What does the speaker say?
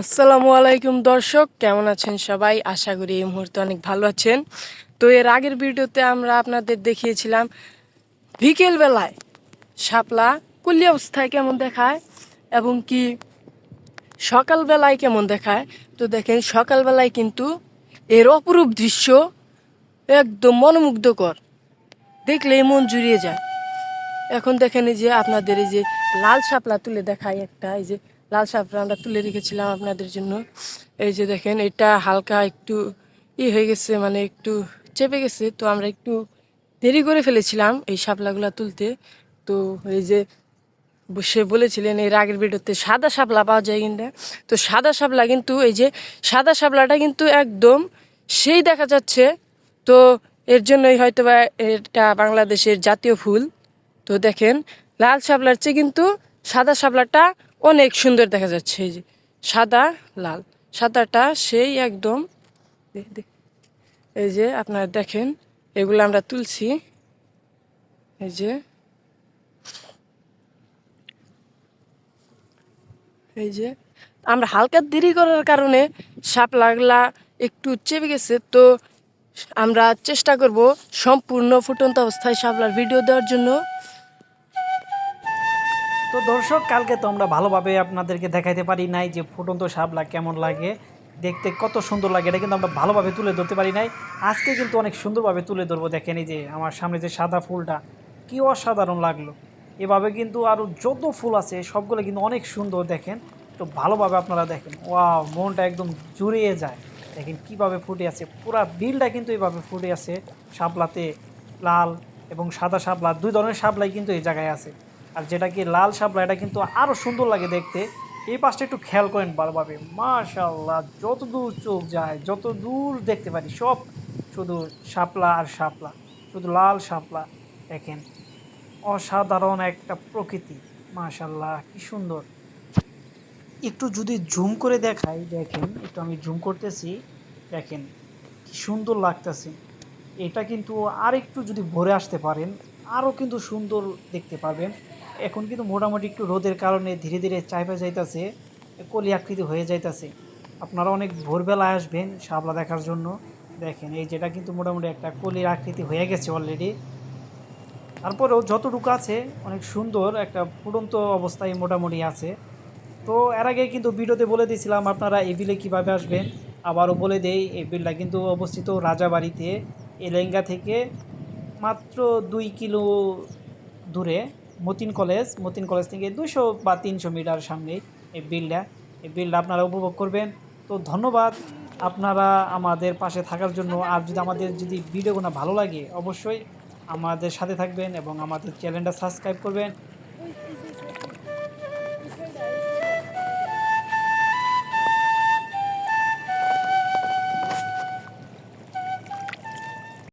আসসালামু আলাইকুম দর্শক, কেমন আছেন সবাই? আশা করি এই মুহূর্তে অনেক ভালো আছেন। তো এর আগের ভিডিওতে আমরা আপনাদের দেখিয়েছিলাম বিকেল বেলায় শাপলা কুলি অবস্থায় কেমন দেখায় এবং কি সকালবেলায় কেমন দেখায়। তো দেখেন, সকালবেলায় কিন্তু এর অপরূপ দৃশ্য একদম মনোমুগ্ধকর। দেখলেই মন জুড়িয়ে যায়। এখন দেখেন এই যে আপনাদের এই যে লাল শাপলা তুলে দেখায় একটা, এই যে লাল আমরা তুলে রেখেছিলাম আপনাদের জন্য। এই যে দেখেন, এটা হালকা একটু ই হয়ে গেছে মানে একটু চেপে গেছে। তো আমরা একটু দেরি করে ফেলেছিলাম এই শাপলাগুলা তুলতে। তো এই যে সে বলেছিলেন, এর আগের ভিডিওতে সাদা শাপলা পাওয়া যায় কিনা? তো সাদা শাপলা কিন্তু, এই যে সাদা শাপলাটা কিন্তু একদম সেই দেখা যাচ্ছে। তো এর জন্যই হয়তো বা এটা বাংলাদেশের জাতীয় ফুল। তো দেখেন, লাল শাপলার চেয়ে কিন্তু সাদা শাপলাটা অনেক সুন্দর দেখা যাচ্ছে, এই যে সাদা, লাল। সাদাটা সেই একদম এই যে আপনারা দেখেন, এগুলো আমরা তুলছি। এই যে। এই যে। আমরা হালকা দেরি করার কারণে সাপ লাগলা একটু চেপে গেছে, তো আমরা চেষ্টা করব সম্পূর্ণ ফুটন্ত অবস্থায় সাপলার ভিডিও দেওয়ার জন্য। তো দর্শক, কালকে তো আমরা ভালোভাবে আপনাদেরকে দেখাইতে পারি নাই যে ফুটন্ত শাপলা কেমন লাগে। দেখতে কত সুন্দর লাগে, এটা কিন্তু আমরা ভালোভাবে তুলে ধরতে পারি নাই। আজকে কিন্তু অনেক সুন্দরভাবে তুলে ধরবো, দেখেন যে আমার সামনে যে সাদা ফুলটা, কি অসাধারণ লাগল। এভাবে কিন্তু আরও যত ফুল আছে, সবগুলো কিন্তু অনেক সুন্দর, দেখেন। তো ভালোভাবে আপনারা দেখেন, ওয়াও, মনটা একদম জুড়িয়ে যায়। দেখেন কীভাবে ফুটে আছে, পুরা বিলটা কিন্তু এইভাবে ফুটে আছে, শাপলাতে লাল এবং সাদা শাপলা, দুই ধরনের শাপলাই কিন্তু এই জায়গায় আছে। আর যেটা কি লাল শাপলা, এটা কিন্তু আরও সুন্দর লাগে দেখতে। এই পাশটা একটু খেয়াল করেন ভালোভাবে মাশাল্লাহ যত দূর চোখ যায় যত দূর দেখতে পারি, সব শুধু শাপলা আর শাপলা, শুধু লাল শাপলা দেখেন। অসাধারণ একটা প্রকৃতি মাশাল্লাহ কি সুন্দর। একটু যদি জুম করে দেখাই, দেখেন, একটু আমি জুম করতেছি, দেখেন, কি সুন্দর লাগতেছে। এটা কিন্তু আর একটু যদি ভরে আসতে পারেন আরও কিন্তু সুন্দর দেখতে পারবেন এখন কিন্তু মোটামুটি একটু রোদের কারণে ধীরে ধীরে চাইপা যাইতেছে, কলি আকৃতি হয়ে যাইতেছে। আপনারা অনেক ভোরবেলায় আসবেন শাপলা দেখার জন্য। দেখেন, এই যেটা কিন্তু মোটামুটি একটা কলির আকৃতি হয়ে গেছে অলরেডি তারপরেও যতটুকু আছে, অনেক সুন্দর একটা ফুটন্ত অবস্থায় মোটামুটি আছে। তো এর আগে কিন্তু ভিডিওতে বলে দিয়েছিলাম, আপনারা এই বিলে কীভাবে আসবেন? আবারও বলে দেই, এই বিলটা কিন্তু অবস্থিত রাজাবাড়িতে, এলেঙ্গা থেকে মাত্র দুই কিলো দূরে। মতিন কলেজ মতিন কলেজ থেকে দুশো বা তিনশো মিটার সামনে এই বিলটা। এই বিলটা আপনারা উপভোগ করবেন। তো ধন্যবাদ আপনারা আমাদের পাশে থাকার জন্য। আর যদি আমাদের যদি ভিডিওগুলো ভালো লাগে, অবশ্যই আমাদের সাথে থাকবেন এবং আমাদের চ্যানেলটা সাবস্ক্রাইব করবেন।